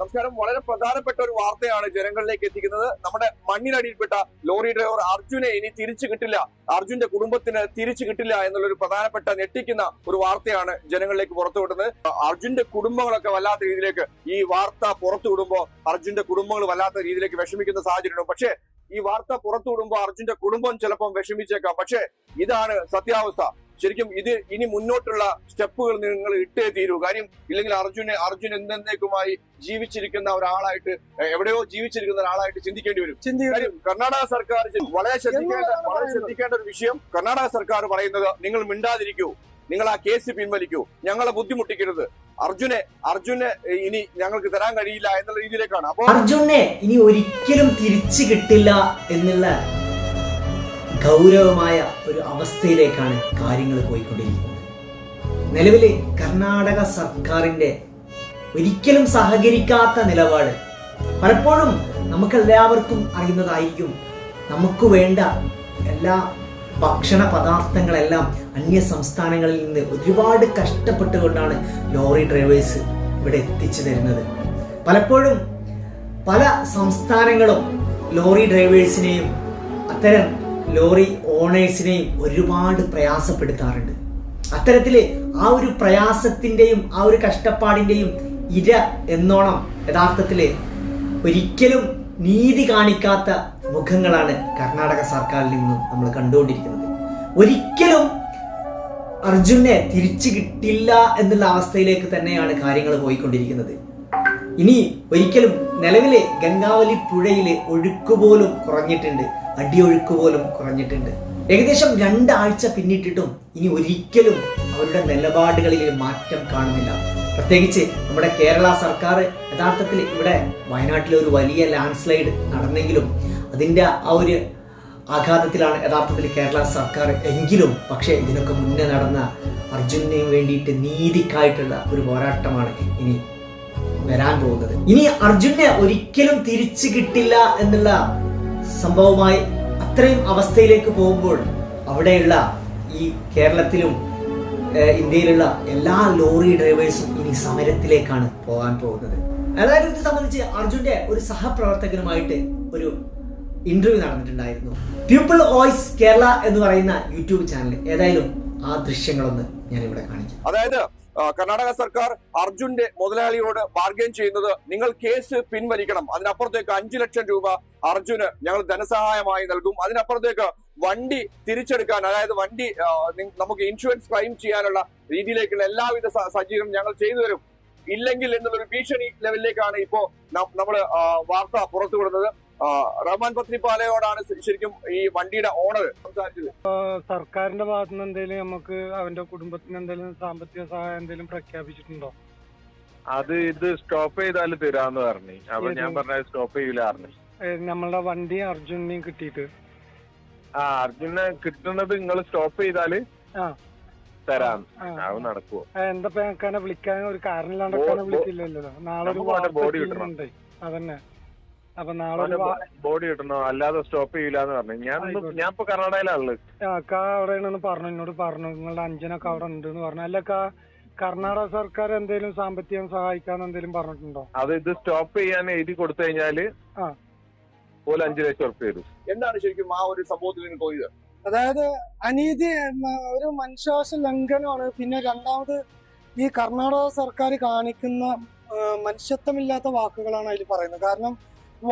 നമസ്കാരം വളരെ പ്രധാനപ്പെട്ട ഒരു വാർത്തയാണ് ജനങ്ങളിലേക്ക് എത്തിക്കുന്നത്. നമ്മുടെ മണ്ണിനടിയിൽപ്പെട്ട ലോറി ഡ്രൈവർ അർജുനെ ഇനി തിരിച്ചു കിട്ടില്ല. അർജുന്റെ കുടുംബത്തിന് തിരിച്ചു കിട്ടില്ല എന്നുള്ള ഒരു പ്രധാനപ്പെട്ട ഞെട്ടിക്കുന്ന ഒരു വാർത്തയാണ് ജനങ്ങളിലേക്ക് പുറത്തുവിടുന്നത് അർജുന്റെ കുടുംബങ്ങളൊക്കെ വല്ലാത്ത രീതിയിലേക്ക് ഈ വാർത്ത പുറത്തുവിടുമ്പോൾ അർജുന്റെ കുടുംബങ്ങൾ വല്ലാത്ത രീതിയിലേക്ക് വിഷമിക്കുന്ന സാഹചര്യം പക്ഷേ ഈ വാർത്ത പുറത്തുവിടുമ്പോൾ അർജുന്റെ കുടുംബം ചിലപ്പം വിഷമിച്ചേക്കാം. പക്ഷേ ഇതാണ് സത്യാവസ്ഥ. ശരിക്കും ഇത് ഇനി മുന്നോട്ടുള്ള സ്റ്റെപ്പുകൾ നിങ്ങൾ ഇട്ടേ തീരൂ. കാര്യം ഇല്ലെങ്കിൽ അർജുനെ അർജുൻ എന്തെന്നേക്കുമായി ജീവിച്ചിരിക്കുന്ന ഒരാളായിട്ട് എവിടെയോ ജീവിച്ചിരിക്കുന്ന ഒരാളായിട്ട് ചിന്തിക്കേണ്ടി വരും. കാര്യം കർണാടക സർക്കാർ വളരെ ശ്രദ്ധിക്കേണ്ട വളരെ ശ്രദ്ധിക്കേണ്ട ഒരു വിഷയം കർണാടക സർക്കാർ പറയുന്നത് നിങ്ങൾ മിണ്ടാതിരിക്കൂ. നിങ്ങൾ ആ കേസ് പിൻവലിക്കൂ. ഞങ്ങളെ ബുദ്ധിമുട്ടിക്കരുത്. അർജുനെ അർജുനെ ഇനി ഞങ്ങൾക്ക് തരാൻ കഴിയില്ല എന്നുള്ള രീതിയിലേക്കാണ്. അപ്പോൾ അർജുനെ ഇനി ഒരിക്കലും തിരിച്ചു കിട്ടില്ല എന്നുള്ള ഗൗരവമായ ഒരു അവസ്ഥയിലേക്കാണ് കാര്യങ്ങൾ പോയിക്കൊണ്ടിരിക്കുന്നത്. നിലവിൽ കർണാടക സർക്കാരിന്റെ ഒരിക്കലും സഹകരിക്കാത്ത നിലപാട് പലപ്പോഴും നമുക്കെല്ലാവർക്കും അറിയുന്നതായിരിക്കും. നമുക്ക് വേണ്ട എല്ലാ ഭക്ഷണ പദാർത്ഥങ്ങളെല്ലാം അന്യ സംസ്ഥാനങ്ങളിൽ നിന്ന് ഒരുപാട് കഷ്ടപ്പെട്ടുകൊണ്ടാണ് ലോറി ഡ്രൈവേഴ്സ് ഇവിടെ എത്തിച്ചു തരുന്നത്. പലപ്പോഴും പല സംസ്ഥാനങ്ങളും ലോറി ഡ്രൈവേഴ്സിനെയും അത്തരം ലോറി ഓണേഴ്സിനെയും ഒരുപാട് പ്രയാസപ്പെടുത്താറുണ്ട്. അത്തരത്തിൽ ആ ഒരു പ്രയാസത്തിന്റെയും ആ ഒരു കഷ്ടപ്പാടിന്റെയും ഇര എന്നോണം യഥാർത്ഥത്തിൽ ഒരിക്കലും നീതി കാണിക്കാത്ത മുഖങ്ങളാണ് കർണാടക സർക്കാരിൽ നിന്നും നമ്മൾ കണ്ടുകൊണ്ടിരിക്കുന്നത്. ഒരിക്കലും അർജുനെ തിരിച്ചു കിട്ടില്ല എന്നുള്ള അവസ്ഥയിലേക്ക് തന്നെയാണ് കാര്യങ്ങൾ പോയിക്കൊണ്ടിരിക്കുന്നത്. ഇനി ഒരിക്കലും നിലവിലെ ഗംഗാവലി പുഴയിലെ ഒഴുക്ക് പോലും കുറഞ്ഞിട്ടുണ്ട് അടിയൊഴുക്ക് പോലും കുറഞ്ഞിട്ടുണ്ട്. ഏകദേശം രണ്ടാഴ്ച പിന്നിട്ടിട്ടും ഇനി ഒരിക്കലും അവരുടെ നിലപാടുകളിൽ മാറ്റം കാണുന്നില്ല. പ്രത്യേകിച്ച് നമ്മുടെ കേരള സർക്കാർ യഥാർത്ഥത്തിൽ ഇവിടെ വയനാട്ടിലെ ഒരു വലിയ ലാൻഡ് സ്ലൈഡ് നടന്നെങ്കിലും അതിന്റെ ആ ഒരു ആഘാതത്തിലാണ് യഥാർത്ഥത്തിൽ കേരള സർക്കാർ എങ്കിലും പക്ഷേ ഇതിനൊക്കെ മുന്നേ നടന്ന അർജുനന് വേണ്ടിയിട്ട് നീതിക്കായിട്ടുള്ള ഒരു പോരാട്ടമാണ് ഇനി വരാൻ പോകുന്നത്. ഇനി അർജുനെ ഒരിക്കലും തിരിച്ചു കിട്ടില്ല എന്നുള്ള സംഭവമായി അത്രയും അവസ്ഥയിലേക്ക് പോകുമ്പോൾ അവിടെയുള്ള ഈ കേരളത്തിലും ഇന്ത്യയിലുള്ള എല്ലാ ലോറി ഡ്രൈവേഴ്സും ഇനി സമരത്തിലേക്കാണ് പോകാൻ പോകുന്നത്. അതായത് ഇത് സംബന്ധിച്ച് അർജുന്റെ ഒരു സഹപ്രവർത്തകനുമായിട്ട് ഒരു ഇന്റർവ്യൂ നടന്നിട്ടുണ്ടായിരുന്നു. പീപ്പിൾ വോയിസ് കേരള എന്ന് പറയുന്ന യൂട്യൂബ് ചാനൽ ഏതായാലും ആ ദൃശ്യങ്ങളൊന്ന് ഞാൻ ഇവിടെ കാണിക്കാം. അതായത് കർണാടക സർക്കാർ അർജുന്റെ മുതലാളിയോട് ബാർഗൈൻ ചെയ്യുന്നത് നിങ്ങൾ കേസ് പിൻവലിക്കണം. അതിനപ്പുറത്തേക്ക് അഞ്ചു ലക്ഷം രൂപ അർജുന് ഞങ്ങൾ ധനസഹായമായി നൽകും. അതിനപ്പുറത്തേക്ക് വണ്ടി തിരിച്ചെടുക്കാൻ അതായത് വണ്ടി നമുക്ക് ഇൻഷുറൻസ് ക്ലെയിം ചെയ്യാനുള്ള രീതിയിലേക്കുള്ള എല്ലാവിധ സജ്ജീകരണം ഞങ്ങൾ ചെയ്തു തരും. ഇല്ലെങ്കിൽ എന്നുള്ളൊരു ഭീഷണി ലെവലിലേക്കാണ് ഇപ്പോ നമ്മൾ വാർത്ത പുറത്തു വിടുന്നത്. റഹ്മാൻ പത്രിപ്പാലയോടാണ് ശരിക്കും ഈ വണ്ടിയുടെ ഓണർ സംസാരിച്ചത്. സർക്കാരിന്റെ ഭാഗത്തു നിന്ന് എന്തെങ്കിലും നമുക്ക് അവന്റെ കുടുംബത്തിന് എന്തെങ്കിലും സാമ്പത്തിക സഹായം എന്തെങ്കിലും പ്രഖ്യാപിച്ചിട്ടുണ്ടോ? അത് ഇത് സ്റ്റോപ്പ് ചെയ്താൽ തരാന്ന് പറഞ്ഞു. അപ്പൊ ഞാൻ പറഞ്ഞ സ്റ്റോപ്പ് ചെയ്യൂല പറഞ്ഞു. നമ്മളുടെ വണ്ടി അർജുനെയും കിട്ടിയിട്ട്. ആ അർജുനെ കിട്ടുന്നത് നിങ്ങൾ സ്റ്റോപ്പ് ചെയ്താൽ ആ. തരാം. അത് നടക്കുവോ? എന്താ ഇപ്പൊ വിളിക്കാൻ ഒരു കാരണമില്ലാണ്ടൊക്കെ ബോ- വിളിക്കില്ലല്ലോ. നാളെ ഒരു ബോഡി കിട്ടണം. അതന്നെ. അപ്പൊ നാളെ ബോഡി കിട്ടണോ. അല്ലാതെ സ്റ്റോപ്പ് ചെയ്യില്ല എന്ന് പറഞ്ഞു. ഞാൻ ഞാൻ ഇപ്പൊ കർണാടകയിലാണുള്ളത് അക്ക അവിടെയാണെന്ന് പറഞ്ഞു. എന്നോട് പറഞ്ഞു. നിങ്ങളുടെ അഞ്ചനൊക്കെ അവിടെ ഉണ്ട് എന്ന് പറഞ്ഞു. അല്ല അക്ക കർണാടക സർക്കാർ എന്തെങ്കിലും സാമ്പത്തികം സഹായിക്കാന്ന് എന്തെങ്കിലും പറഞ്ഞിട്ടുണ്ടോ? അത് ഇത് സ്റ്റോപ്പ് ചെയ്യാൻ എഴുതി കൊടുത്തു കഴിഞ്ഞാൽ ആ. പോലെ അഞ്ചു ലക്ഷം ഉറപ്പ് തരും. എന്താണ് ശരിക്കും ആ ഒരു സംഭവത്തിൽ നിന്ന് തോന്നിയത്? അതായത് അനീതി ഒരു മനുഷ്യാവകാശ ലംഘനമാണ്. പിന്നെ രണ്ടാമത് ഈ കർണാടക സർക്കാർ കാണിക്കുന്ന മനുഷ്യത്വമില്ലാത്ത വാക്കുകളാണ് അതിൽ പറയുന്നത്. കാരണം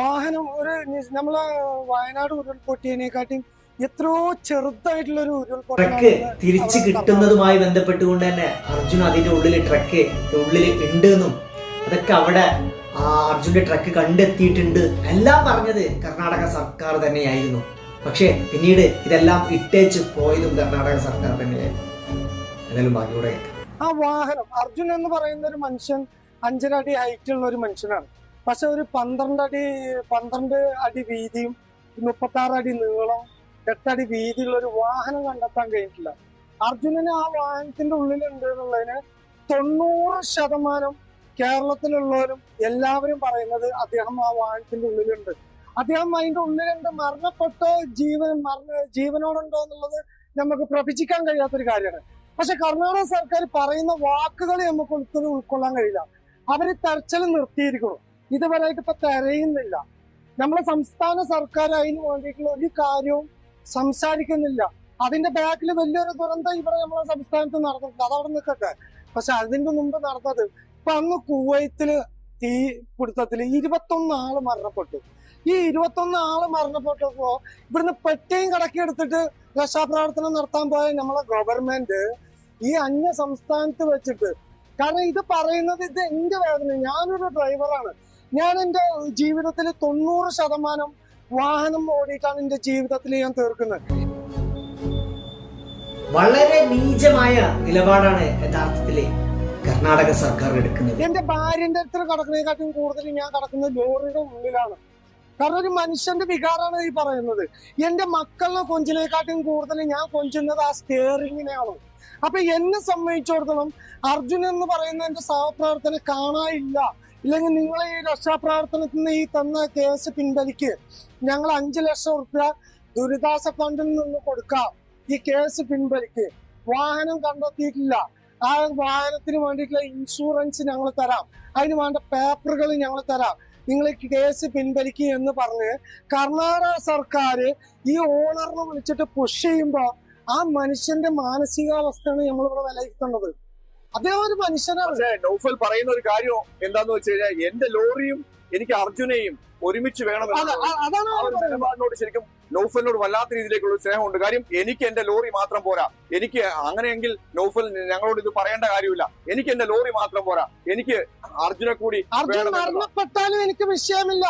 വാഹനം ഒരു നമ്മൾ നമ്മളെ വയനാട് ഉരുൾപൊട്ടിയതിനെക്കാട്ടിയും എത്രയോ ചെറുതായിട്ടുള്ള ഒരു ട്രക്ക് തിരിച്ചു കിട്ടുന്നതുമായി ബന്ധപ്പെട്ടുകൊണ്ട് തന്നെ അർജുൻ അതിന്റെ ഉള്ളിൽ ട്രക്ക് ഉള്ളിൽ ഉണ്ട് എന്നും അതൊക്കെ അവിടെ ആ അർജുന്റെ ട്രക്ക് കണ്ടെത്തിയിട്ടുണ്ട്. എല്ലാം പറഞ്ഞത് കർണാടക സർക്കാർ തന്നെയായിരുന്നു. പക്ഷേ പിന്നീട് ഇതെല്ലാം ഇട്ടേച്ച് പോയതും കർണാടക സർക്കാർ തന്നെയായിരുന്നു ബാക്കിയൂടെ ആ വാഹനം അർജുൻ എന്ന് പറയുന്ന ഒരു മനുഷ്യൻ അഞ്ചര അടി ഹൈറ്റ് ഉള്ള ഒരു മനുഷ്യനാണ്. പക്ഷെ ഒരു പന്ത്രണ്ട് അടി പന്ത്രണ്ട് അടി വീതിയും മുപ്പത്തി ആറ് അടി നീളം എട്ടടി വീതിയുള്ള ഒരു വാഹനം കണ്ടെത്താൻ കഴിഞ്ഞിട്ടില്ല. അർജുനന് ആ വാഹനത്തിന്റെ ഉള്ളിലുണ്ട് എന്നുള്ളതിന് തൊണ്ണൂറ് ശതമാനം കേരളത്തിലുള്ളവരും എല്ലാവരും പറയുന്നത് അദ്ദേഹം ആ വാഹനത്തിന്റെ ഉള്ളിലുണ്ട്. അദ്ദേഹം അതിന്റെ ഉള്ളിലുണ്ട് മരണപ്പെട്ടോ ജീവൻ മരണ ജീവനോടുണ്ടോ എന്നുള്ളത് നമുക്ക് പ്രവചിക്കാൻ കഴിയാത്തൊരു കാര്യമാണ്. പക്ഷെ കർണാടക സർക്കാർ പറയുന്ന വാക്കുകൾ നമുക്ക് ഒരിക്കലും ഉൾക്കൊള്ളാൻ കഴിയില്ല. അവർ തെരച്ചിൽ നിർത്തിയിരിക്കുന്നു. ഇതുവരെയായിട്ട് ഇപ്പൊ തെരയുന്നില്ല. നമ്മുടെ സംസ്ഥാന സർക്കാർ അതിന് വേണ്ടിയിട്ടുള്ള ഒരു കാര്യവും സംസാരിക്കുന്നില്ല. അതിന്റെ ബാക്കിൽ വലിയൊരു ദുരന്തം ഇവിടെ നമ്മളെ സംസ്ഥാനത്ത് നടന്നിട്ടുണ്ട്. അതവിടെ നിൽക്കട്ടെ. പക്ഷെ അതിന്റെ മുമ്പ് നടന്നത് ഇപ്പൊ അന്ന് കുവൈത്തിൽ തീ പിടുത്തത്തിൽ ഇരുപത്തൊന്ന് ആൾ മരണപ്പെട്ടു. ഈ ഇരുപത്തൊന്ന് ആൾ മരണപ്പെട്ടപ്പോ ഇവിടുന്ന് പെട്ടിയും കടക്കി എടുത്തിട്ട് രക്ഷാപ്രവർത്തനം നടത്താൻ പോയ നമ്മളെ ഗവൺമെന്റ് ഈ അന്യ സംസ്ഥാനത്ത് വെച്ചിട്ട്. കാരണം ഇത് പറയുന്നത് ഇത് എന്റെ വേദന. ഞാനൊരു ഡ്രൈവറാണ് ഞാൻ എന്റെ ജീവിതത്തിൽ തൊണ്ണൂറ് ശതമാനം വാഹനം ഓടിയിട്ടാണ് എന്റെ ജീവിതത്തിൽ ഞാൻ തീർക്കുന്നത്. വളരെ നീചമായ നിലപാടാണ് യഥാർത്ഥത്തിൽ കർണാടക സർക്കാർ എടുക്കുന്നത്. എന്റെ ഭാര്യന്റെ അടുത്ത് കടക്കുന്നതിനെക്കാട്ടും കൂടുതൽ ഞാൻ കടക്കുന്നത് ലോറിയുടെ ഉള്ളിലാണ് കാരണം ഒരു മനുഷ്യന്റെ വികാരമാണ് ഈ പറയുന്നത്. എന്റെ മക്കളിനെ കൊഞ്ചിനെക്കാട്ടും കൂടുതൽ ഞാൻ കൊഞ്ചുന്നത് ആ സ്റ്റിയറിങ്ങിനെയാണ് അപ്പൊ എന്നെ സംബന്ധിച്ചിടത്തോളം അർജുൻ എന്ന് പറയുന്ന എന്റെ സഹപ്രവർത്തനം കാണാനില്ല. ഇല്ലെങ്കിൽ നിങ്ങളെ ഈ രക്ഷാപ്രവർത്തനത്തിന് ഈ തന്ന കേസ് പിൻവലിക്ക്. ഞങ്ങൾ അഞ്ചു ലക്ഷം റുപ്യ ദുരിതാശ ഫണ്ടിൽ നിന്ന് കൊടുക്കാം. ഈ കേസ് പിൻവലിക്ക്. വാഹനം കണ്ടെത്തിയിട്ടില്ല. ആ വാഹനത്തിന് വേണ്ടിയിട്ടുള്ള ഇൻഷുറൻസ് ഞങ്ങൾ തരാം. അതിന് വേണ്ട പേപ്പറുകൾ ഞങ്ങൾ തരാം. നിങ്ങൾ കേസ് പിൻവലിക്കുക എന്ന് പറഞ്ഞ് കർണാടക സർക്കാർ ഈ ഓണറിനെ വിളിച്ചിട്ട് പുഷ് ചെയ്യുമ്പോൾ ആ മനുഷ്യന്റെ മാനസികാവസ്ഥയാണ് നമ്മളിവിടെ വിലയിരുത്തേണ്ടത് അദ്ദേഹം ഒരു മനുഷ്യനാണ്. പറയുന്ന ഒരു കാര്യം എന്താന്ന് വെച്ച് കഴിഞ്ഞാൽ എന്റെ ലോറിയും എനിക്ക് അർജുനെയും ഒരുമിച്ച് വേണം നിലപാടിനോട് ശരിക്കും നൗഫലിനോട് വല്ലാത്ത രീതിയിലേക്കുള്ള സ്നേഹമുണ്ട്. കാര്യം എനിക്ക് എന്റെ ലോറി മാത്രം പോരാ. എനിക്ക് അങ്ങനെയെങ്കിൽ നൗഫൽ ഞങ്ങളോട് ഇത് പറയേണ്ട കാര്യമില്ല. എനിക്ക് എന്റെ ലോറി മാത്രം പോരാ. എനിക്ക് അർജുനെ കൂടി മരണപ്പെട്ടാലും എനിക്ക് വിഷയമില്ല.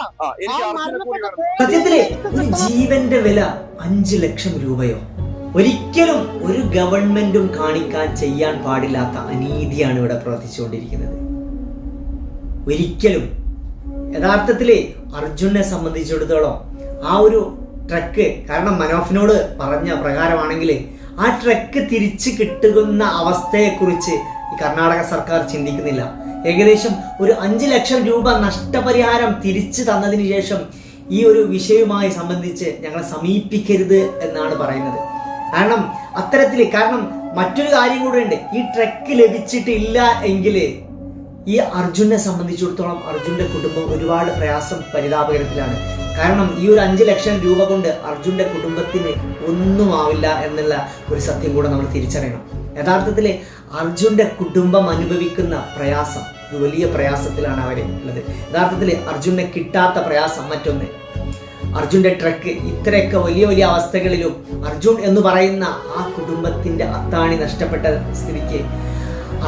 സത്യത്തിൽ ഒരു ജീവന്റെ വില അഞ്ചു ലക്ഷം രൂപയോ? ഒരിക്കലും ഒരു ഗവൺമെന്റും കാണിക്കാൻ ചെയ്യാൻ പാടില്ലാത്ത അനീതിയാണ് ഇവിടെ പ്രവർത്തിച്ചുകൊണ്ടിരിക്കുന്നത്. ഒരിക്കലും. യഥാർത്ഥത്തിൽ അർജുനെ സംബന്ധിച്ചിടത്തോളം ആ ഒരു ട്രക്ക് കാരണം മനോഫിനോട് പറഞ്ഞ പ്രകാരമാണെങ്കിൽ ആ ട്രക്ക് തിരിച്ചു കിട്ടുന്ന അവസ്ഥയെക്കുറിച്ച് ഈ കർണാടക സർക്കാർ ചിന്തിക്കുന്നില്ല. ഏകദേശം ഒരു അഞ്ച് ലക്ഷം രൂപ നഷ്ടപരിഹാരം തിരിച്ചു തന്നതിന് ശേഷം ഈ ഒരു വിഷയവുമായി സംബന്ധിച്ച് ഞങ്ങളെ സമീപിക്കരുത് എന്നാണ് പറയുന്നത്. കാരണം അത്തരത്തിൽ കാരണം മറ്റൊരു കാര്യം കൂടെ ഉണ്ട്. ഈ ട്രക്ക് ലഭിച്ചിട്ടില്ല എങ്കിൽ ഈ അർജുനെ സംബന്ധിച്ചിടത്തോളം അർജുന്റെ കുടുംബം ഒരുപാട് പ്രയാസം പരിതാപകരത്തിലാണ്. കാരണം ഈ ഒരു അഞ്ച് ലക്ഷം രൂപ കൊണ്ട് അർജുന്റെ കുടുംബത്തിന് ഒന്നും ആവില്ല എന്നുള്ള ഒരു സത്യം കൂടെ നമ്മൾ തിരിച്ചറിയണം. യഥാർത്ഥത്തിൽ അർജുന്റെ കുടുംബം അനുഭവിക്കുന്ന പ്രയാസം ഒരു വലിയ പ്രയാസത്തിലാണ് അവർ ഉള്ളത്. യഥാർത്ഥത്തിൽ അർജുനെ കിട്ടാത്ത പ്രയാസം മറ്റൊന്ന്. അർജുന്റെ ട്രക്ക് ഇത്രയൊക്കെ വലിയ വലിയ അവസ്ഥകളിലും അർജുൻ എന്ന് പറയുന്ന ആ കുടുംബത്തിന്റെ അത്താണി നഷ്ടപ്പെട്ട സ്ഥിതിക്ക്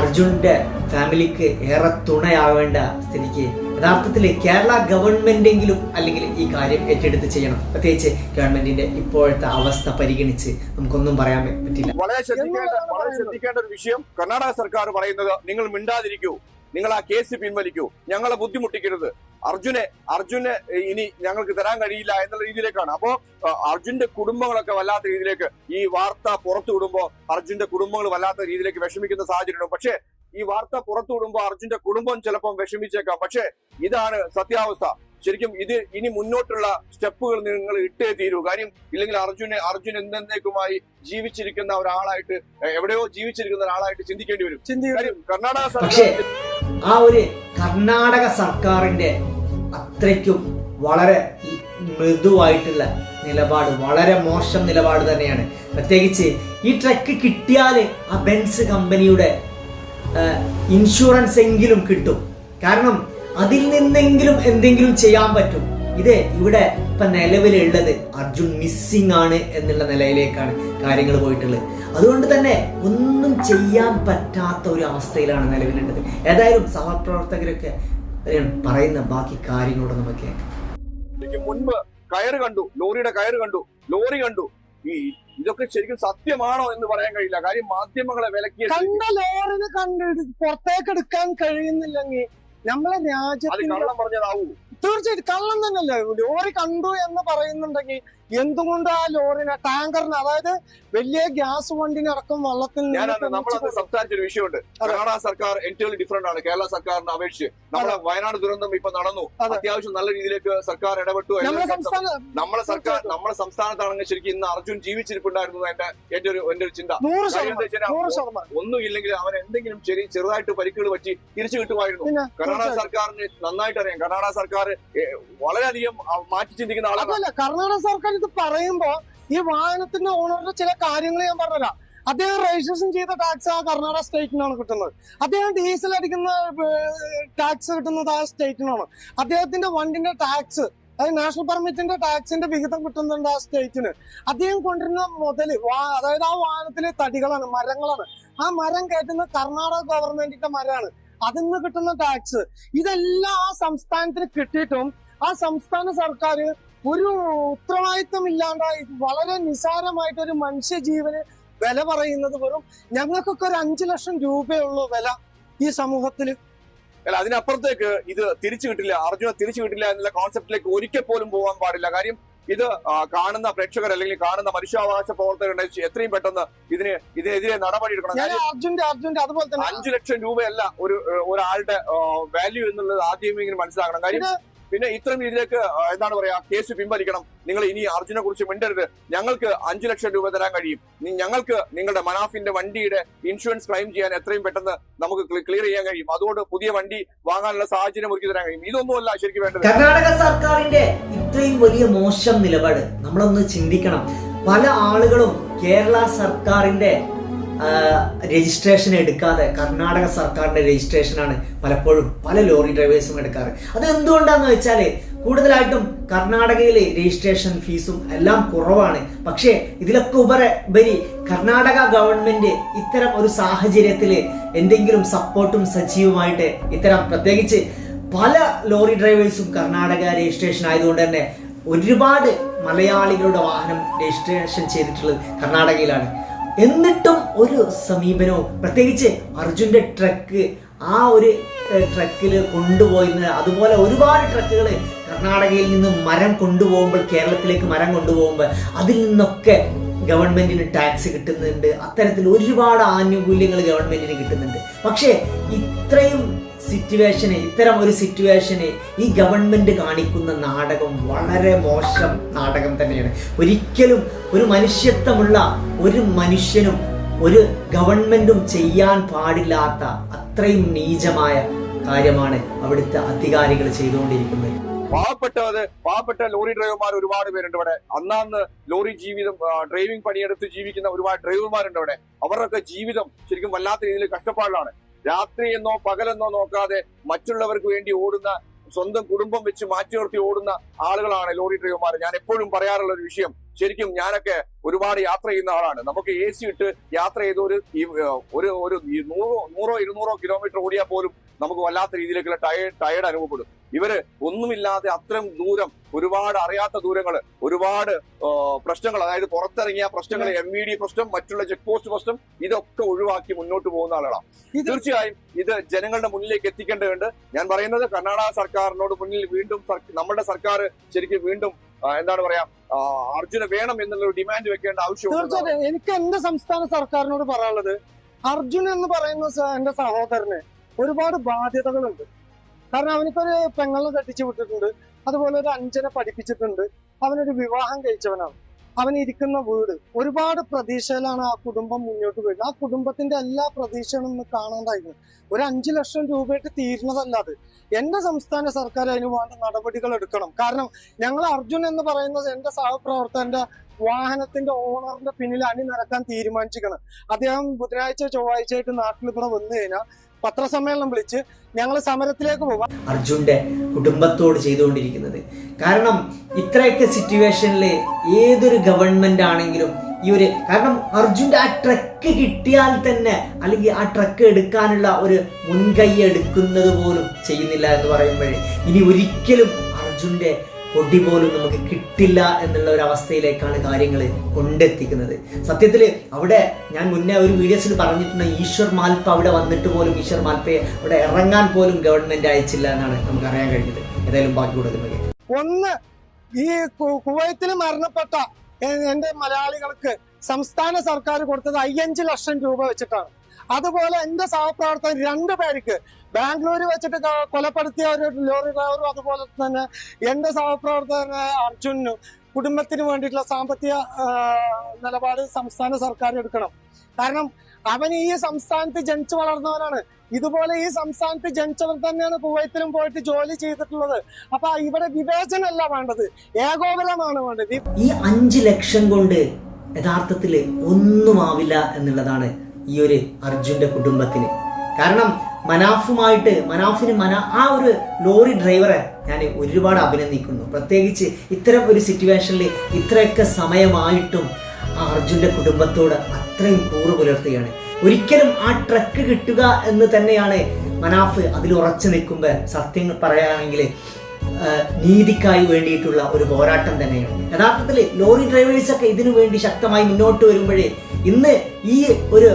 അർജുന്റെ ഫാമിലിക്ക് ഏറെ തുണയാവേണ്ട സ്ഥിതിക്ക് യഥാർത്ഥത്തിൽ കേരള ഗവൺമെന്റെങ്കിലും അല്ലെങ്കിൽ ഈ കാര്യം ഏറ്റെടുത്ത് ചെയ്യണം. പ്രത്യേകിച്ച് ഗവൺമെന്റിന്റെ ഇപ്പോഴത്തെ അവസ്ഥ പരിഗണിച്ച് നമുക്കൊന്നും പറയാൻ പറ്റില്ല. വളരെ ശ്രദ്ധിക്കേണ്ട വളരെ ശ്രദ്ധിക്കേണ്ട ഒരു വിഷയം കർണാടക സർക്കാർ പറയുന്നത് നിങ്ങൾ മിണ്ടാതിരിക്കൂ. നിങ്ങൾ ആ കേസ് പിൻവലിക്കൂ. ഞങ്ങളെ ബുദ്ധിമുട്ടിക്കരുത്. അർജുനെ അർജുനെ ഇനി ഞങ്ങൾക്ക് തരാൻ കഴിയില്ല എന്നുള്ള രീതിയിലേക്കാണ്. അപ്പോ അർജുന്റെ കുടുംബങ്ങളൊക്കെ വല്ലാത്ത രീതിയിലേക്ക് ഈ വാർത്ത പുറത്തു വിടുമ്പോ അർജുന്റെ കുടുംബങ്ങൾ വല്ലാത്ത രീതിയിലേക്ക് വിഷമിക്കുന്ന സാഹചര്യമുണ്ട് പക്ഷേ ഈ വാർത്ത പുറത്തു വിടുമ്പോ അർജുന്റെ കുടുംബം ചിലപ്പം വിഷമിച്ചേക്കാം. പക്ഷേ ഇതാണ് സത്യാവസ്ഥ. ശരിക്കും ഇത് ഇനി മുന്നോട്ടുള്ള സ്റ്റെപ്പുകൾ നിങ്ങൾ ഇട്ടേ തീരൂ. കാര്യം ഇല്ലെങ്കിൽ അർജുനെ അർജുൻ എന്തെന്നേക്കുമായി ജീവിച്ചിരിക്കുന്ന ഒരാളായിട്ട് എവിടെയോ ജീവിച്ചിരിക്കുന്ന ഒരാളായിട്ട് ചിന്തിക്കേണ്ടി വരും. കർണാടക സർക്കാർ ആ ഒരു കർണാടക സർക്കാരിന്റെ അത്രയ്ക്കും വളരെ മൃദുവായിട്ടുള്ള നിലപാട് വളരെ മോശം നിലപാട് തന്നെയാണ്. പ്രത്യേകിച്ച് ഈ ട്രക്ക് കിട്ടിയാൽ ആ ബെൻസ് കമ്പനിയുടെ ഇൻഷുറൻസ് എങ്കിലും കിട്ടും. കാരണം അതിൽ നിന്നെങ്കിലും എന്തെങ്കിലും ചെയ്യാൻ പറ്റും. ഇത് ഇവിടെ ഇപ്പൊ നിലവിലുള്ളത് അർജുൻ മിസ്സിംഗ് ആണ് എന്നുള്ള നിലയിലേക്കാണ് കാര്യങ്ങൾ പോയിട്ടുള്ളത്. അതുകൊണ്ട് തന്നെ ഒന്നും ചെയ്യാൻ പറ്റാത്ത ഒരു അവസ്ഥയിലാണ് നിലവിലുള്ളത്. ഏതായാലും സഹപ്രവർത്തകരൊക്കെ പറയുന്ന ബാക്കി കാര്യങ്ങളോട് നമുക്ക് കേൾക്കാം മുൻപ് കയറ് കണ്ടു ലോറിയുടെ കയറ് കണ്ടു ലോറി കണ്ടു. ഈ ഇതൊക്കെ ശരിക്കും സത്യമാണോ എന്ന് പറയാൻ കഴിയില്ല. കാര്യം മാധ്യമങ്ങളെ വിലക്കിയ കണ്ട ലോറിന് കണ്ടിട്ട് പുറത്തേക്ക് എടുക്കാൻ കഴിയുന്നില്ലെങ്കിൽ നമ്മളെ രാജ്യം കള്ളം പറഞ്ഞതാവൂ. തീർച്ചയായിട്ടും കള്ളം തന്നെയല്ലേ ലോറി കണ്ടു എന്ന് പറയുന്നുണ്ടെങ്കിൽ എന്തുകൊണ്ട് ആ ലോറിന് ടാങ്കറിന് അതായത് വലിയ ഗ്യാസ് വണ്ടിനടക്കം വള്ളത്തിൽ നമ്മളന്ന് സംസാരിച്ചൊരു വിഷയമുണ്ട്. കർണാടക സർക്കാർ എന്റയർലി ഡിഫറെന്റ് ആണ്. കേരള സർക്കാരിനെ അപേക്ഷിച്ച് നമ്മുടെ വയനാട് ദുരന്തം ഇപ്പൊ നടന്നു. അത്യാവശ്യം നല്ല രീതിയിലേക്ക് സർക്കാർ ഇടപെട്ടു നമ്മുടെ നമ്മളെ സർക്കാർ നമ്മളെ സംസ്ഥാനത്താണെങ്കിൽ ശരിക്കും ഇന്ന് അർജുൻ ജീവിച്ചിരിപ്പുണ്ടായിരുന്നു എന്റെ എന്റെ ഒരു എന്റെ ഒരു ചിന്ത. ഒന്നും ഇല്ലെങ്കിൽ അവൻ എന്തെങ്കിലും ചെറിയ ചെറുതായിട്ട് പരിക്കുകൾ പറ്റി തിരിച്ചു കിട്ടുമായിരുന്നു. കർണാടക. സർക്കാരിന് നന്നായിട്ട് അറിയാം കർണാടക സർക്കാർ വളരെയധികം മാറ്റി ചിന്തിക്കുന്ന ആളാണ്. കർണാടക സർക്കാർ ഇത് പറയുമ്പോ ഈ വാഹനത്തിന്റെ ഓണറുടെ ചില കാര്യങ്ങൾ ഞാൻ പറഞ്ഞുതരാം. അദ്ദേഹം രജിസ്ട്രേഷൻ ചെയ്ത ടാക്സ് ആ കർണാടക സ്റ്റേറ്റിനാണ് കിട്ടുന്നത്. അദ്ദേഹം ഡീസൽ അടിക്കുന്ന ടാക്സ് കിട്ടുന്നത് ആ സ്റ്റേറ്റിനാണ് അദ്ദേഹത്തിന്റെ വണ്ടിന്റെ ടാക്സ് അതായത് നാഷണൽ പെർമിറ്റിന്റെ ടാക്സിന്റെ വിഹിതം കിട്ടുന്നുണ്ട് ആ സ്റ്റേറ്റിന് അദ്ദേഹം കൊണ്ടിരുന്ന മുതൽ അതായത് ആ വാഹനത്തിലെ തടികളാണ് മരങ്ങളാണ്. ആ മരം കയറ്റുന്ന കർണാടക ഗവൺമെന്റിന്റെ മരമാണ്. അതിൽ നിന്ന് കിട്ടുന്ന ടാക്സ് ഇതെല്ലാം ആ സംസ്ഥാനത്തിന് കിട്ടിയിട്ടും ആ സംസ്ഥാന സർക്കാർ ഒരു ഉത്തരവാദിത്വം ഇല്ലാണ്ടായി വളരെ നിസാരമായിട്ട് ഒരു മനുഷ്യജീവന് വില പറയുന്നത് വെറും ഞങ്ങൾക്കൊക്കെ ഒരു അഞ്ചു ലക്ഷം രൂപയുള്ളൂ വില ഈ സമൂഹത്തിൽ അല്ല അതിനപ്പുറത്തേക്ക് ഇത് തിരിച്ചു കിട്ടില്ല. അർജുന തിരിച്ചു കിട്ടില്ല എന്നുള്ള കോൺസെപ്റ്റിലേക്ക് ഒരിക്കൽ പോലും പോകാൻ പാടില്ല. കാര്യം ഇത് കാണുന്ന പ്രേക്ഷകർ അല്ലെങ്കിൽ കാണുന്ന മനുഷ്യാവകാശ പ്രവർത്തകരുടെ എത്രയും പെട്ടെന്ന് ഇതിന് ഇതിനെതിരെ നടപടി എടുക്കണം. അഞ്ചു ലക്ഷം രൂപയല്ല ഒരു ഒരാളുടെ വാല്യൂ എന്നുള്ളത് ആദ്യമേ മനസ്സിലാക്കണം. കാര്യം പിന്നെ ഇത്തരം രീതിയിലേക്ക് എന്താണ് പറയാ കേസ് പിൻവലിക്കണം. നിങ്ങൾ ഇനി അർജുനെ കുറിച്ച് മിണ്ടരുത്. ഞങ്ങൾക്ക് അഞ്ചു ലക്ഷം രൂപ തരാൻ കഴിയും. ഞങ്ങൾക്ക് നിങ്ങളുടെ മനാഫിന്റെ വണ്ടിയുടെ ഇൻഷുറൻസ് ക്ലെയിം ചെയ്യാൻ എത്രയും പെട്ടെന്ന് നമുക്ക് ക്ലിയർ ചെയ്യാൻ കഴിയും. അതുകൊണ്ട് പുതിയ വണ്ടി വാങ്ങാനുള്ള സാഹചര്യം ഒരുക്കി തരാൻ കഴിയും. ഇതൊന്നുമല്ല ശരിക്കും വേണ്ടത്. കർണാടക സർക്കാരിന്റെ ഇത്രയും വലിയ മോശം നിലപാട് നമ്മളൊന്ന് ചിന്തിക്കണം. പല ആളുകളും കേരള സർക്കാരിന്റെ രജിസ്ട്രേഷൻ എടുക്കാതെ കർണാടക സർക്കാരിന്റെ രജിസ്ട്രേഷനാണ് പലപ്പോഴും പല ലോറി ഡ്രൈവേഴ്സും എടുക്കാറ്. അത് എന്തുകൊണ്ടാന്ന് വെച്ചാൽ കൂടുതലായിട്ടും കർണാടകയിലെ രജിസ്ട്രേഷൻ ഫീസും എല്ലാം കുറവാണ്. പക്ഷേ ഇതിലൊക്കെ ഉപരി കർണാടക ഗവൺമെന്റ് ഇത്തരം ഒരു സാഹചര്യത്തിൽ എന്തെങ്കിലും സപ്പോർട്ടും സജീവമായിട്ട് ഇത്തരം പ്രത്യേകിച്ച് പല ലോറി ഡ്രൈവേഴ്സും കർണാടക രജിസ്ട്രേഷൻ ആയതുകൊണ്ട് തന്നെ ഒരുപാട് മലയാളികളുടെ വാഹനം രജിസ്ട്രേഷൻ ചെയ്തിട്ടുള്ളത് കർണാടകയിലാണ്. എന്നിട്ടും ഒരു സമീപനവും. പ്രത്യേകിച്ച് അർജുന്റെ ട്രക്ക് ആ ഒരു ട്രക്കിൽ കൊണ്ടുപോയിരുന്ന അതുപോലെ ഒരുപാട് ട്രക്കുകൾ കർണാടകയിൽ നിന്ന് മരം കൊണ്ടുപോകുമ്പോൾ കേരളത്തിലേക്ക് മരം കൊണ്ടുപോകുമ്പോൾ അതിൽ നിന്നൊക്കെ ഗവൺമെന്റിന് ടാക്സ് കിട്ടുന്നുണ്ട്. അത്തരത്തിൽ ഒരുപാട് ആനുകൂല്യങ്ങൾ ഗവൺമെന്റിന് കിട്ടുന്നുണ്ട്. പക്ഷേ ഇത്രയും സിറ്റുവേഷന് ഇത്തരം ഒരു സിറ്റുവേഷനെ ഈ ഗവൺമെന്റ് കാണിക്കുന്ന നാടകം വളരെ മോശം നാടകം തന്നെയാണ്. ഒരിക്കലും ഒരു മനുഷ്യത്വമുള്ള ഒരു മനുഷ്യനും ഒരു ഗവൺമെന്റും ചെയ്യാൻ പാടില്ലാത്ത അത്രയും നീചമായ കാര്യമാണ് അവിടുത്തെ അധികാരികൾ ചെയ്തുകൊണ്ടിരിക്കുന്നത്. പാവപ്പെട്ടത് പാവപ്പെട്ട ലോറി ഡ്രൈവർമാർ ഒരുപാട് പേരുണ്ട് ഇവിടെ. അന്നാന്ന് ലോറി ജീവിതം ഡ്രൈവിംഗ് പണിയെടുത്ത് ജീവിക്കുന്ന ഒരുപാട് ഡ്രൈവർമാരുണ്ട് ഇവിടെ. അവരുടെ ജീവിതം ശരിക്കും വല്ലാത്ത രീതിയിൽ കഷ്ടപ്പാടിലാണ്. രാത്രി എന്നോ പകലെന്നോ നോക്കാതെ മറ്റുള്ളവർക്ക് വേണ്ടി ഓടുന്ന സ്വന്തം കുടുംബം വെച്ച് മാറ്റി നിർത്തി ഓടുന്ന ആളുകളാണ് ലോറി ഡ്രൈവർമാർ. ഞാൻ എപ്പോഴും പറയാറുള്ള ഒരു വിഷയം ശരിക്കും ഞാനൊക്കെ ഒരുപാട് യാത്ര ചെയ്യുന്ന ആളാണ്. നമുക്ക് എ സി ഇട്ട് യാത്ര ചെയ്ത ഒരു ഒരു ഒരു നൂറോ നൂറോ ഇരുന്നൂറോ കിലോമീറ്റർ ഓടിയാൽ പോലും നമുക്ക് വല്ലാത്ത രീതിയിലേക്കുള്ള ടയർഡ് ടയർഡ് അനുഭവപ്പെടും. ഇവർ ഒന്നുമില്ലാതെ അത്രയും ദൂരം ഒരുപാട് അറിയാത്ത ദൂരങ്ങൾ ഒരുപാട് പ്രശ്നങ്ങൾ അതായത് പുറത്തിറങ്ങിയ പ്രശ്നങ്ങൾ എം വി ഡി പ്രശ്നം മറ്റുള്ള ചെക്ക് പോസ്റ്റ് പ്രശ്നം ഇതൊക്കെ ഒഴിവാക്കി മുന്നോട്ട് പോകുന്ന ആളുകളാണ് തീർച്ചയായും ഇത് ജനങ്ങളുടെ മുന്നിലേക്ക് എത്തിക്കേണ്ടതുണ്ട്. ഞാൻ പറയുന്നത് കർണാടക സർക്കാരിനോട് മുന്നിൽ വീണ്ടും നമ്മുടെ സർക്കാർ ശരിക്കും വീണ്ടും എന്താണ് പറയാ അർജുന വേണം എന്നുള്ള ഒരു ഡിമാൻഡ് വെക്കേണ്ട ആവശ്യം തീർച്ചയായിട്ടും എനിക്ക് എന്റെ സംസ്ഥാന സർക്കാരിനോട് പറയാനുള്ളത് അർജുൻ എന്ന് പറയുന്ന എന്റെ സഹോദരന് ഒരുപാട് ബാധ്യതകളുണ്ട്. കാരണം അവനിക്കൊരു പെങ്ങളെ കെട്ടിച്ചു വിട്ടിട്ടുണ്ട്. അതുപോലെ ഒരു അഞ്ചനെ പഠിപ്പിച്ചിട്ടുണ്ട്. അവനൊരു വിവാഹം കഴിച്ചവനാണ്. അവൻ ഇരിക്കുന്ന വീട്. ഒരുപാട് പ്രതീക്ഷയിലാണ് ആ കുടുംബം മുന്നോട്ട് പോയത്. ആ കുടുംബത്തിന്റെ എല്ലാ പ്രതീക്ഷകളും ഇന്ന് കാണാണ്ടായിരുന്നു ഒരു അഞ്ചു ലക്ഷം രൂപയായിട്ട് തീരുന്നതല്ലാതെ എന്റെ സംസ്ഥാന സർക്കാർ അതിന് വേണ്ട നടപടികൾ എടുക്കണം. കാരണം ഞങ്ങൾ അർജുൻ എന്ന് പറയുന്നത് എന്റെ സഹപ്രവർത്തകന്റെ വാഹനത്തിന്റെ ഓണറിന്റെ പിന്നിൽ അണി നടക്കാൻ തീരുമാനിച്ചിരിക്കണം അദ്ദേഹം ബുധനാഴ്ച ചൊവ്വാഴ്ച ആയിട്ട് നാട്ടിൽ ഇവിടെ വന്നു കഴിഞ്ഞാൽ പത്രസമ്മേളനം വിളിച്ച് ഞങ്ങൾ സമരത്തിലേക്ക് പോകാം അർജുന്റെ കുടുംബത്തോട് ചെയ്തുകൊണ്ടിരിക്കുന്നത്. കാരണം ഇത്രയൊക്കെ സിറ്റുവേഷനിൽ ഏതൊരു ഗവൺമെന്റ് ആണെങ്കിലും ഈ ഒരു കാരണം അർജുന്റെ ആ ട്രക്ക് കിട്ടിയാൽ തന്നെ അല്ലെങ്കിൽ ആ ട്രക്ക് എടുക്കാനുള്ള ഒരു മുൻകൈ എടുക്കുന്നത് പോലും ചെയ്യുന്നില്ല എന്ന് പറയുമ്പോഴേ ഇനി ഒരിക്കലും അർജുന്റെ പൊടി പോലും നമുക്ക് കിട്ടില്ല എന്നുള്ള ഒരു അവസ്ഥയിലേക്കാണ് കാര്യങ്ങൾ കൊണ്ടെത്തിക്കുന്നത്. സത്യത്തിൽ അവിടെ ഞാൻ മുന്നേ ഒരു വീഡിയോസിൽ പറഞ്ഞിട്ടുണ്ട് ഈശ്വർ മാൽപ്പ അവിടെ വന്നിട്ട് പോലും ഈശ്വർ മാൽപ്പയെ അവിടെ ഇറങ്ങാൻ പോലും ഗവൺമെന്റ് അയച്ചില്ല എന്നാണ് നമുക്ക് അറിയാൻ കഴിഞ്ഞത്. ഏതായാലും ബാക്കി കൊടുക്കുന്നത് ഒന്ന് ഈ കുവൈത്തിൽ മരണപ്പെട്ട എന്റെ മലയാളികൾക്ക് സംസ്ഥാന സർക്കാർ കൊടുത്തത് അയ്യഞ്ച് ലക്ഷം രൂപ വെച്ചിട്ടാണ്. അതുപോലെ എന്റെ സഹപ്രവർത്തകർ രണ്ടു പേർക്ക് ബാംഗ്ലൂർ വെച്ചിട്ട് കൊലപ്പെടുത്തിയ ഒരു ലോറി ഡ്രൈവറും അതുപോലെ തന്നെ എന്റെ സഹപ്രവർത്തകനായ അർജുനും കുടുംബത്തിന് വേണ്ടിയിട്ടുള്ള സാമ്പത്തിക നിലപാട് സംസ്ഥാന സർക്കാർ എടുക്കണം. കാരണം അവൻ ഈ സംസ്ഥാനത്ത് ജനിച്ചു വളർന്നവനാണ്. ഇതുപോലെ ഈ സംസ്ഥാനത്ത് ജനിച്ചവർ തന്നെയാണ് കുവൈത്തിലും പോയിട്ട് ജോലി ചെയ്തിട്ടുള്ളത്. അപ്പൊ ഇവിടെ വിവേചനമല്ല വേണ്ടത്. ഏകോപനമാണ് വേണ്ടത്. ഈ അഞ്ചു ലക്ഷം കൊണ്ട് യഥാർത്ഥത്തിൽ ഒന്നുമാവില്ല എന്നുള്ളതാണ് ഈ ഒരു അർജുന്റെ കുടുംബത്തിന്. കാരണം മനാഫുമായിട്ട് മനാഫിന് മന ആ ഒരു ലോറി ഡ്രൈവറെ ഞാൻ ഒരുപാട് അഭിനന്ദിക്കുന്നു. പ്രത്യേകിച്ച് ഇത്തരം ഒരു സിറ്റുവേഷനിൽ ഇത്രയൊക്കെ സമയമായിട്ടും ആ അർജുന്റെ കുടുംബത്തോട് അത്രയും കൂറ് പുലർത്തുകയാണ്. ഒരിക്കലും ആ ട്രക്ക് കിട്ടുക എന്ന് തന്നെയാണ് മനാഫ് അതിൽ ഉറച്ചു നിൽക്കുമ്പോൾ സത്യം പറയുകയാണെങ്കിൽ നീതിക്കായി വേണ്ടിയിട്ടുള്ള ഒരു പോരാട്ടം തന്നെയാണ്. യഥാർത്ഥത്തിൽ ലോറി ഡ്രൈവേഴ്സൊക്കെ ഇതിനു വേണ്ടി ശക്തമായി മുന്നോട്ട് വരുമ്പോഴേ ഇന്ന് ഈ ഒരു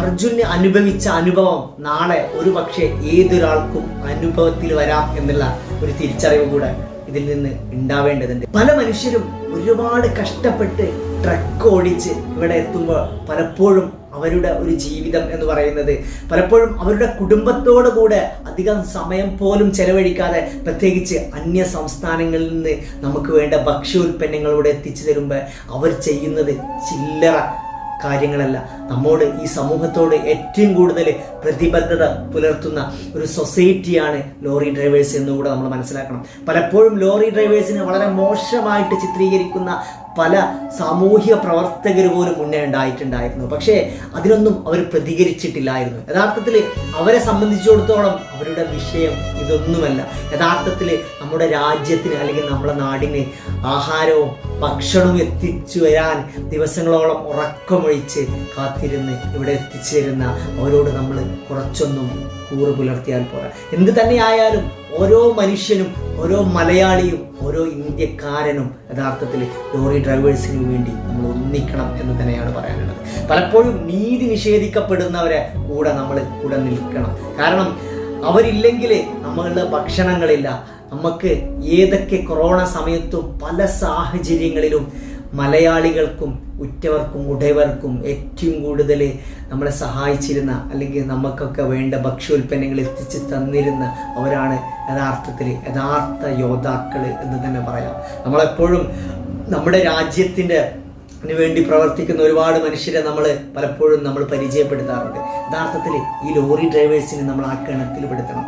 അർജുന് അനുഭവിച്ച അനുഭവം നാളെ ഒരു പക്ഷേ ഏതൊരാൾക്കും അനുഭവത്തിൽ വരാം എന്നുള്ള ഒരു തിരിച്ചറിവ് കൂടെ ഇതിൽ നിന്ന് ഉണ്ടാവേണ്ടതുണ്ട്. പല മനുഷ്യരും ഒരുപാട് കഷ്ടപ്പെട്ട് ട്രക്ക് ഓടിച്ച് ഇവിടെ എത്തുമ്പോൾ പലപ്പോഴും അവരുടെ ഒരു ജീവിതം എന്ന് പറയുന്നത്. പലപ്പോഴും അവരുടെ കുടുംബത്തോടു കൂടെ അധികം സമയം പോലും ചെലവഴിക്കാതെ പ്രത്യേകിച്ച് അന്യ സംസ്ഥാനങ്ങളിൽ നിന്ന് നമുക്ക് വേണ്ട ഭക്ഷ്യോൽപ്പന്നങ്ങളോട് എത്തിച്ചു തരുമ്പോൾ അവർ ചെയ്യുന്നത് ചില്ലറ കാര്യങ്ങളല്ല. നമ്മോട് ഈ സമൂഹത്തോട് ഏറ്റവും കൂടുതൽ പ്രതിബദ്ധത പുലർത്തുന്ന ഒരു സൊസൈറ്റിയാണ് ലോറി ഡ്രൈവേഴ്സ് എന്നുകൂടെ നമ്മൾ മനസ്സിലാക്കണം. പലപ്പോഴും ലോറി ഡ്രൈവേഴ്സിനെ വളരെ മോശമായിട്ട് ചിത്രീകരിക്കുന്ന പല സാമൂഹ്യ പ്രവർത്തകർ പോലും മുന്നേ ഉണ്ടായിട്ടുണ്ടായിരുന്നു. പക്ഷേ അതിനൊന്നും അവർ പ്രതികരിച്ചിട്ടില്ലായിരുന്നു. യഥാർത്ഥത്തിൽ അവരെ സംബന്ധിച്ചിടത്തോളം അവരുടെ വിഷയം ഇതൊന്നുമല്ല. യഥാർത്ഥത്തിൽ നമ്മുടെ രാജ്യത്തിന് അല്ലെങ്കിൽ നമ്മുടെ നാടിന് ആഹാരവും ഭക്ഷണവും എത്തിച്ചു വരാൻ ദിവസങ്ങളോളം ഉറക്കമൊഴിച്ച് കാത്തിരുന്ന് ഇവിടെ എത്തിച്ചേരുന്ന അവരോട് നമ്മൾ കുറച്ചൊന്നും കൂറ് പുലർത്തിയാൽ പോരാ. എന്ത് തന്നെയായാലും ഓരോ മനുഷ്യനും ഓരോ മലയാളിയും ഓരോ ഇന്ത്യക്കാരനും യഥാർത്ഥത്തിൽ ലോറി ഡ്രൈവേഴ്സിന് വേണ്ടി നമ്മൾ ഒന്നിക്കണം എന്ന് തന്നെയാണ് പറയാനുള്ളത്. പലപ്പോഴും നീതി നിഷേധിക്കപ്പെടുന്നവരെ കൂടെ നമ്മൾ കൂടെ നിൽക്കണം. കാരണം അവരില്ലെങ്കിൽ നമ്മളുടെ ഭക്ഷണങ്ങളില്ല. നമുക്ക് ഏതൊക്കെ കൊറോണ സമയത്തും പല സാഹചര്യങ്ങളിലും മലയാളികൾക്കും ഉറ്റവർക്കും ഉടയവർക്കും ഏറ്റവും കൂടുതൽ നമ്മളെ സഹായിച്ചിരുന്ന അല്ലെങ്കിൽ നമുക്കൊക്കെ വേണ്ട ഭക്ഷ്യോൽപ്പന്നങ്ങൾ എത്തിച്ച് തന്നിരുന്ന അവരാണ് യഥാർത്ഥത്തിൽ യഥാർത്ഥ യോദ്ധാക്കൾ എന്ന് തന്നെ പറയാം. നമ്മളെപ്പോഴും നമ്മുടെ രാജ്യത്തിന്റെ വേണ്ടി പ്രവർത്തിക്കുന്ന ഒരുപാട് മനുഷ്യരെ നമ്മൾ പലപ്പോഴും നമ്മൾ പരിചയപ്പെടുത്താറുണ്ട്. യഥാർത്ഥത്തിൽ ഈ ലോറി ഡ്രൈവേഴ്സിനെ നമ്മൾ ആ ഗണത്തിൽ പെടുത്തണം.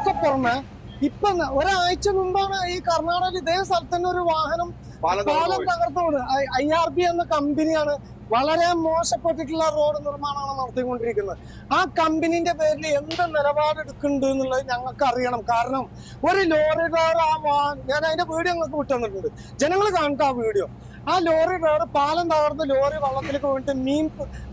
ഇപ്പൊ ഒരാഴ്ച മുമ്പാണ് ഈ കർണാടകയിൽ ഇതേ സ്ഥലത്ത് തന്നെ ഒരു വാഹനം പാലം തകർത്തോട് ഐ ആർ ബി എന്ന കമ്പനിയാണ് വളരെ മോശപ്പെട്ടിട്ടുള്ള റോഡ് നിർമ്മാണമാണ് നടത്തിക്കൊണ്ടിരിക്കുന്നത്. ആ കമ്പനിന്റെ പേരിൽ എന്ത് നിലപാടെടുക്കുന്നുണ്ട് എന്നുള്ളത് ഞങ്ങൾക്ക് അറിയണം കാരണം ഒരു ലോറിക്കാർ ആ ഞാൻ അതിന്റെ വീഡിയോ ഞങ്ങൾക്ക് വിട്ടുതന്നിട്ടുണ്ട്. ജനങ്ങൾ കാണട്ടെ ആ വീഡിയോ. ആ ലോറി ഡ്രൈവർ പാലം തകർന്ന് ലോറി വള്ളത്തിലേക്ക് വീണിട്ട് മീൻ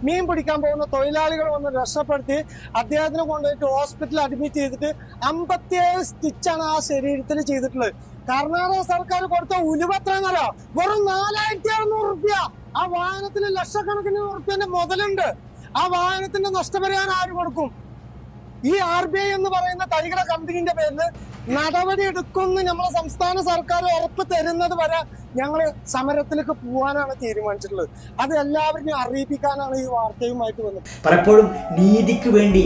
മീൻ പിടിക്കാൻ പോകുന്ന തൊഴിലാളികൾ വന്ന് രക്ഷപ്പെടുത്തി അദ്ദേഹത്തിനെ കൊണ്ടുപോയിട്ട് ഹോസ്പിറ്റലിൽ അഡ്മിറ്റ് ചെയ്തിട്ട് അമ്പത്തിയേഴ് സ്റ്റിച്ചാണ് ആ ശരീരത്തിൽ ചെയ്തിട്ടുള്ളത്. കർണാടക സർക്കാർ കൊടുത്ത ഉലുവത്രന്നറിയോ വെറും നാലായിരത്തി അറുന്നൂറ് റുപ്യ. ആ വാഹനത്തിന് ലക്ഷക്കണക്കിന് റുപ്യന്റെ മുതലുണ്ട്. ആ വാഹനത്തിന്റെ നഷ്ടപരിഹാരം ആര് കൊടുക്കും? ഈ ആർ ബി ഐ എന്ന് പറയുന്ന തൈകള കമ്പനിന്റെ പേരിൽ നടപടി എടുക്കുമെന്ന് നമ്മളെ സംസ്ഥാന സർക്കാർ ഉറപ്പ് തരുന്നത് വരെ ഞങ്ങൾ സമരത്തിലേക്ക് പോകാനാണ് തീരുമാനിച്ചിട്ടുള്ളത്. അത് എല്ലാവരെയും അറിയിപ്പിക്കാനാണ് ഈ വാർത്തയുമായിട്ട് വന്നത്. പലപ്പോഴും നീതിക്ക് വേണ്ടി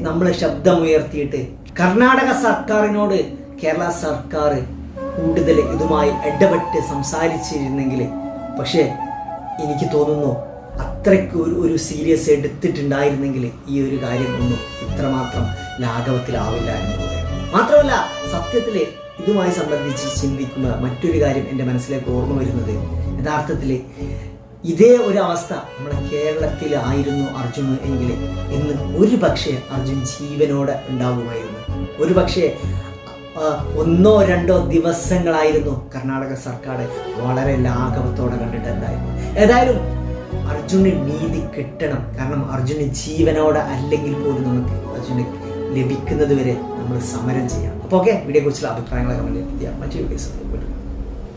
നമ്മൾ ശബ്ദമുയർത്തിയിട്ട് കർണാടക സർക്കാരിനോട് കേരള സർക്കാർ കൂടുതൽ ഇതുമായി ഇടപെട്ട് സംസാരിച്ചിരുന്നെങ്കിൽ പക്ഷേ എനിക്ക് തോന്നുന്നു അത്രയ്ക്ക് ഒരു ഒരു സീരിയസ് എടുത്തിട്ടുണ്ടായിരുന്നെങ്കിൽ ഈ ഒരു കാര്യം ഒന്നും ഇത്രമാത്രം ലാഘവത്തിലാവില്ല എന്നുള്ളത്. മാത്രമല്ല സത്യത്തിൽ ഇതുമായി സംബന്ധിച്ച് ചിന്തിക്കുന്ന മറ്റൊരു കാര്യം എന്റെ മനസ്സിലേക്ക് ഓർമ്മ വരുന്നത്. യഥാർത്ഥത്തിൽ ഇതേ ഒരു അവസ്ഥ നമ്മുടെ കേരളത്തിലായിരുന്നു അർജുൻ എങ്കിൽ ഇന്ന് ഒരു പക്ഷേ അർജുൻ ജീവനോടെ ഉണ്ടാവുമായിരുന്നു. ഒരു പക്ഷേ ഒന്നോ രണ്ടോ ദിവസങ്ങളായിരുന്നു കർണാടക സർക്കാർ വളരെ ലാഘവത്തോടെ കണ്ടിട്ടുണ്ടായിരുന്നു ഏതായാലും അർജുന് നീതി കിട്ടണം. കാരണം അർജുന് ജീവനോടെ അല്ലെങ്കിൽ പോലും നമുക്ക് അർജുന് ലഭിക്കുന്നത് വരെ നമ്മൾ സമരം ചെയ്യാം അപ്പോൾ ഓക്കെ വീഡിയോ കുറിച്ചുള്ള അഭിപ്രായങ്ങളൊക്കെ മറ്റു വീഡിയോസ്